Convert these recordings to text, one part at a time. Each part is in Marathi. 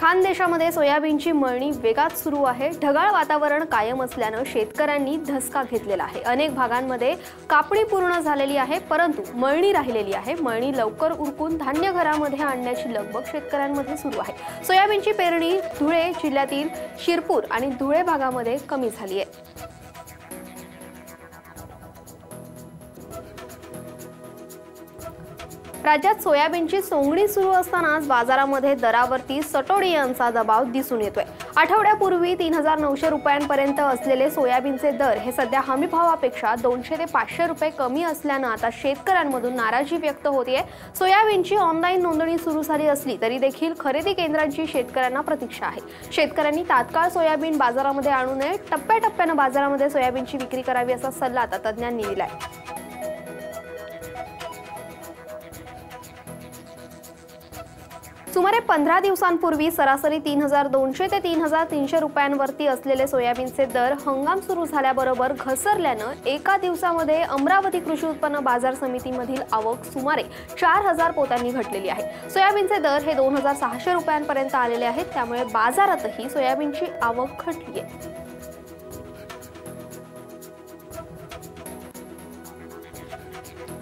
खानदेशामध्ये सोयाबीनची मळणी वेगात सुरू आहे. ढगाळ वातावरण कायम असल्यानं शेतकऱ्यांनी धसका घेतलेला आहे. अनेक भागांमध्ये कापणी पूर्ण झालेली आहे परंतु मळणी राहिलेली आहे. मळणी लवकर उरकून धान्य घरामध्ये आणण्याची लगबग शेतकऱ्यांमध्ये सुरू आहे. सोयाबीनची पेरणी धुळे जिल्ह्यातील शिरपूर आणि धुळे भागामध्ये कमी झाली आहे. राज्यात सोयाबीनची सोंगणी सुरू असतानाच बाजारामध्ये दरावरती सटोडियांचा दबाव दिसून येतोय. आठवड्यापूर्वी तीन हजार नऊशे रुपयांपर्यंत असलेले सोयाबीनचे दर हे सध्या हमीभावापेक्षा दोनशे ते पाचशे रुपये कमी असल्यानं आता शेतकऱ्यांमधून नाराजी व्यक्त होतीये. सोयाबीनची ऑनलाईन नोंदणी सुरू झाली असली तरी देखील खरेदी केंद्रांची शेतकऱ्यांना प्रतीक्षा आहे. शेतकऱ्यांनी तात्काळ सोयाबीन बाजारामध्ये आणू नये टप्प्याटप्प्यानं बाजारामध्ये सोयाबीनची विक्री करावी असा सल्ला आता तज्ज्ञांनी दिलाय. सुमारे पंधरा दिवसांपूर्वी सरासरी तीन हजार दोनशे ते तीन हजार तीनशे रुपयांवरती असलेले सोयाबीनचे दर हंगाम सुरू झाल्याबरोबर घसरल्यानं एका दिवसामध्ये अमरावती कृषी उत्पन्न बाजार समितीमधील आवक सुमारे चार हजार पोत्यांनी घटलेली आहे. सोयाबीनचे दर हे दोन हजार सहाशे रुपयांपर्यंत आलेले आहेत त्यामुळे बाजारातही सोयाबीनची आवक घटली आहे.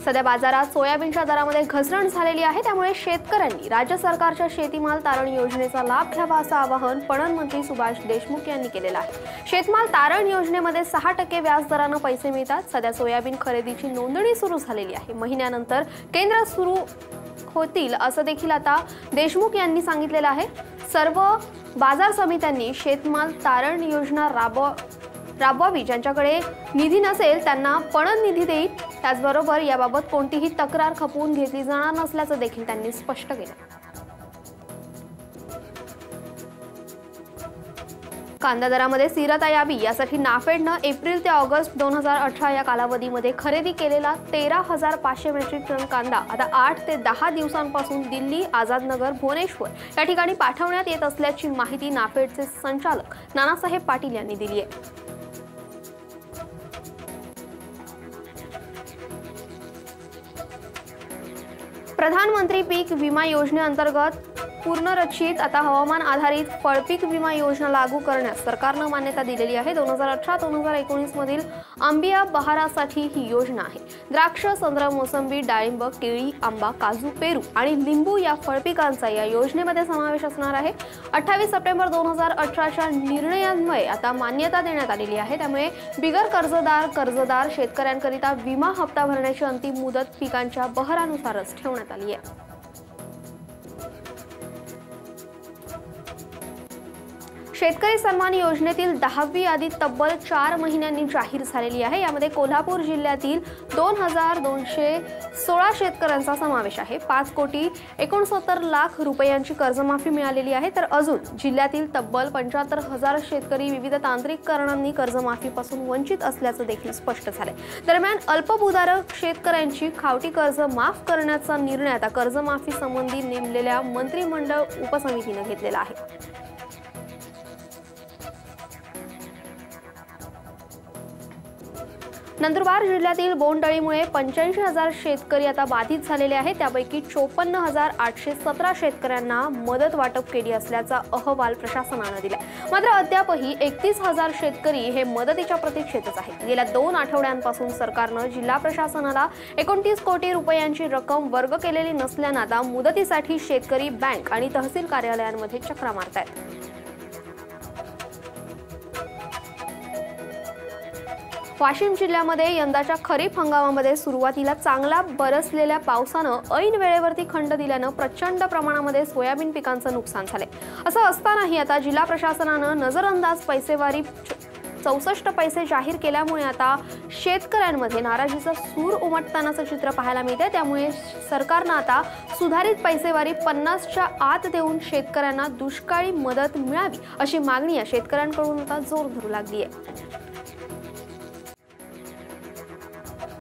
सध्या बाजारात सोयाबीनच्या दरामध्ये घसरण झालेली आहे. त्यामुळे शेतकऱ्यांनी राज्य सरकारच्या शेतीमाल तारण योजनेचा लाभ घ्यावा असं आवाहन पणन मंत्री सुभाष देशमुख यांनी केलेलं आहे. शेतमाल तारण योजनेमध्ये सहा टक्के व्याज दरानं पैसे मिळतात. सध्या सोयाबीन खरेदीची नोंदणी सुरू झालेली आहे. महिन्यानंतर केंद्र सुरू होतील असं देखील आता देशमुख यांनी सांगितलेलं आहे. सर्व बाजार समित्यांनी शेतमाल तारण योजना राबव राबवावी. ज्यांच्याकडे निधी नसेल त्यांना पणन निधी देईल. त्याचबरोबर याबाबत कोणतीही तक्रार खपवून घेतली जाणार नसल्याचं देखील त्यांनी स्पष्ट केलं. कांदा दरामध्ये स्थिरता यावी यासाठी नाफेडनं एप्रिल ते ऑगस्ट दोन हजार अठरा या कालावधीमध्ये खरेदी केलेला तेरा हजार पाचशे मेट्रिक टन कांदा आता आठ ते दहा दिवसांपासून दिल्ली आझादनगर भुवनेश्वर या ठिकाणी पाठवण्यात येत असल्याची माहिती नाफेडचे संचालक नानासाहेब पाटील यांनी दिली आहे. प्रधानमंत्री पीक विमा योजनेअंतर्गत पूर्णरचित आता हवामान आधारित फळपीक विमा योजना लागू करण्यास सरकारनं मान्यता दिलेली आहे. दोन हजार अठरा दोन हजार एकोणीस मधील आंबिया बहारासाठी ही योजना आहे. द्राक्ष संत्रा मोसंबी डाळिंब केळी आंबा काजू पेरू आणि लिंबू या फळपिकांचा या योजनेमध्ये समावेश असणार आहे. अठ्ठावीस सप्टेंबर दोन हजार अठराच्या निर्णयांमुळे आता मान्यता देण्यात आलेली आहे. त्यामुळे बिगर कर्जदार कर्जदार शेतकऱ्यांकरिता विमा हप्ता भरण्याची अंतिम मुदत पिकांच्या बहरानुसारच ठेवण्यात आली आहे. शेतकरी सन्मान योजनेतील दहावी यादी तब्बल चार महिन्यांनी जाहीर झालेली आहे. यामध्ये कोल्हापूर जिल्ह्यातील दोन हजार दोनशे सोळा शेतकऱ्यांचा समावेश आहे. पाच कोटी एकोणसत्तर लाख रुपयांची कर्जमाफी मिळालेली आहे. तर अजून जिल्ह्यातील तब्बल पंच्याहत्तर हजार शेतकरी विविध तांत्रिक कारणांनी कर्जमाफीपासून वंचित असल्याचं देखील स्पष्ट झालंय. दरम्यान अल्पभूधारक शेतकऱ्यांची खावटी कर्ज माफ करण्याचा निर्णय आता कर्जमाफी संबंधी नेमलेल्या मंत्रिमंडळ उपसमितीनं घेतलेला आहे. नंदुरबार जिल्ह्यातील बोंडअळीमुळे पंच्याऐंशी हजार शेतकरी आता बाधित झालेले आहेत. त्यापैकी चोपन्न हजार आठशे सतरा शेतकऱ्यांना मदत वाटप केली असल्याचा अहवाल प्रशासनानं दिला मात्र अद्यापही एकतीस हजार शेतकरी हे मदतीच्या प्रतीक्षेतच आहेत. गेल्या दोन आठवड्यांपासून सरकारनं जिल्हा प्रशासनाला एकोणतीस कोटी रुपयांची रक्कम वर्ग केलेली नसल्यानं आता मुदतीसाठी शेतकरी बँक आणि तहसील कार्यालयांमध्ये चक्रा आहेत वाशिम जिल्ह्यामध्ये यंदाच्या खरीप हंगामामध्ये सुरुवातीला चांगला बरसलेल्या पावसानं ऐन वेळेवरती खंड दिल्यानं प्रचंड प्रमाणामध्ये सोयाबीन पिकांचं नुकसान झाले असं असतानाही आता जिल्हा प्रशासनानं नजरअंदाज पैसेवारी चौसष्ट पैसे जाहीर केल्यामुळे आता शेतकऱ्यांमध्ये नाराजीचा सूर उमटतानाचं चित्र पाहायला मिळते त्यामुळे सरकारनं आता सुधारित पैसेवारी पन्नासच्या आत देऊन शेतकऱ्यांना दुष्काळी मदत मिळावी अशी मागणी या शेतकऱ्यांकडून आता जोर धरू लागली आहे